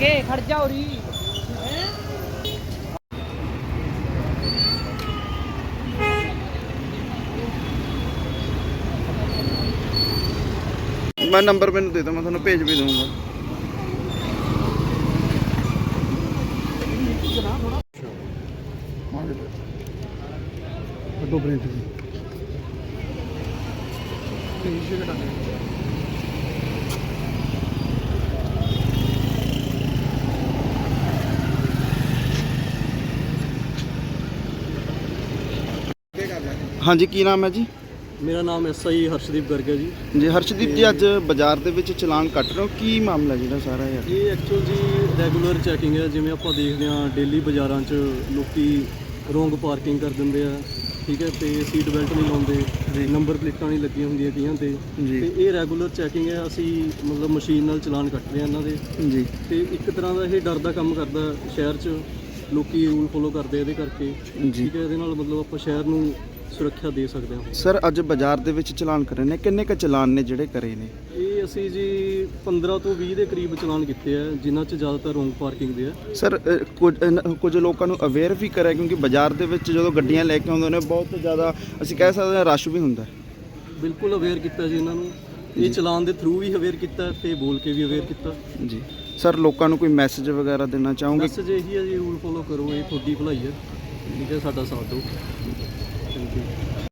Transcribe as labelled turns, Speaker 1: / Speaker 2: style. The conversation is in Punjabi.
Speaker 1: ਓਏ ਖੜ ਜਾ ਉਰੀ।
Speaker 2: ਮੈਂ ਨੰਬਰ ਮੈਨੂੰ ਦੇ ਦਿਓ ਮੈਂ ਤੁਹਾਨੂੰ ਭੇਜ ਵੀ ਦਊਂਗਾ।
Speaker 3: ਅੱਡੋ ਪ੍ਰਿੰਟ ਜੀ
Speaker 2: ਹਾਂਜੀ ਕੀ ਨਾਮ ਹੈ ਜੀ?
Speaker 3: ਮੇਰਾ ਨਾਮ ਐਸਆਈ ਹਰਸ਼ਦੀਪ ਗਰਗ ਹੈ ਜੀ।
Speaker 2: ਜੀ ਹਰਸ਼ਦੀਪ ਜੀ ਅੱਜ ਬਾਜ਼ਾਰ ਦੇ ਵਿੱਚ ਚਲਾਨ ਕੱਟ ਰਹੇ ਹੋ। ਕੀ ਮਾਮਲਾ ਜਿਹੜਾ ਸਾਰਾ ਯਾਰ
Speaker 3: ਇਹ ਐਕਚੁਅਲ ਜੀ ਰੈਗੂਲਰ ਚੈਕਿੰਗ ਹੈ ਜਿਵੇਂ ਆਪਾਂ ਦੇਖਦੇ ਹਾਂ ਡੇਲੀ ਬਾਜ਼ਾਰਾਂ 'ਚ ਲੋਕੀ ਰੋਂਗ ਪਾਰਕਿੰਗ ਕਰ ਦਿੰਦੇ ਆ ਠੀਕ ਹੈ ਤੇ ਸੀਟ ਬੈਲਟ ਨਹੀਂ ਲਾਉਂਦੇ ਨੰਬਰ ਪਲੇਟਾਂ ਨਹੀਂ ਲੱਗੀਆਂ ਹੁੰਦੀਆਂ ਕਈਆਂ ਤੇ। ਤੇ ਇਹ ਰੈਗੂਲਰ ਚੈਕਿੰਗ ਹੈ ਅਸੀਂ ਮਤਲਬ ਮਸ਼ੀਨ ਨਾਲ ਚਲਾਨ ਕੱਟ ਰਹੇ ਹਾਂ ਇਹਨਾਂ ਦੇ।
Speaker 2: ਜੀ।
Speaker 3: ਤੇ ਇੱਕ ਤਰ੍ਹਾਂ ਦਾ ਇਹ ਡਰ ਦਾ ਕੰਮ ਕਰਦਾ ਸ਼ਹਿਰ 'ਚ ਲੋਕੀ ਰੂਲ ਫੋਲੋ ਕਰਦੇ ਇਹਦੇ ਕਰਕੇ। ਠੀਕ ਹੈ ਇਹਦੇ ਨਾਲ ਮਤਲਬ ਆਪਾਂ ਸ਼ਹਿਰ ਨੂੰ ਸੁਰੱਖਿਆ ਦੇ ਸਕਦੇ ਹਾਂ।
Speaker 2: ਸਰ ਅੱਜ ਬਾਜ਼ਾਰ ਦੇ ਵਿੱਚ ਚਲਾਨ ਕਰੇ ਨੇ। ਕਿੰਨੇ ਕ ਚਲਾਨ ਨੇ ਜਿਹੜੇ ਕਰੇ ਨੇ?
Speaker 3: ਇਹ ਅਸੀਂ ਜੀ 15 ਤੋਂ 20 ਦੇ ਕਰੀਬ ਚਲਾਨ ਕੀਤੇ ਆ ਜਿਨ੍ਹਾਂ 'ਚ ਜ਼ਿਆਦਾਤਰ ਰੋਂਗ ਪਾਰਕਿੰਗ ਦੇ ਆ।
Speaker 2: ਸਰ ਅ, ਕੁਝ ਕੁਝ ਲੋਕਾਂ ਨੂੰ ਅਵੇਅਰ ਵੀ ਕਰਿਆ ਕਿਉਂਕਿ ਬਾਜ਼ਾਰ ਦੇ ਵਿੱਚ ਜਦੋਂ ਗੱਡੀਆਂ ਲੈ ਕੇ ਆਉਂਦੇ ਨੇ ਬਹੁਤ ਜ਼ਿਆਦਾ ਅਸੀਂ ਕਹਿ ਸਕਦੇ ਹਾਂ ਰਸ਼ ਵੀ ਹੁੰਦਾ। ਹੈ
Speaker 3: ਬਿਲਕੁਲ ਅਵੇਅਰ ਕੀਤਾ ਜੀ ਇਹਨਾਂ ਨੂੰ। ਇਹ ਚਲਾਨ ਦੇ ਥਰੂ ਵੀ ਅਵੇਅਰ ਕੀਤਾ ਤੇ ਬੋਲ ਕੇ ਵੀ ਅਵੇਅਰ ਕੀਤਾ।
Speaker 2: ਜੀ। ਸਰ ਲੋਕਾਂ ਨੂੰ ਕੋਈ ਮੈਸੇਜ ਵਗੈਰਾ ਦੇਣਾ ਚਾਹੋਗੇ?
Speaker 3: ਮੈਸੇਜ ਇਹੀ ਹੈ ਜੀ ਰੂਲ ਫੋਲੋ ਕਰੋ ਇਹ ਤੁਹਾਡੀ ਭਲਾਈ ਹੈ ਠੀਕ ਹੈ ਸਾਡਾ ਸਾਥ ਦਿਓ। Thank you.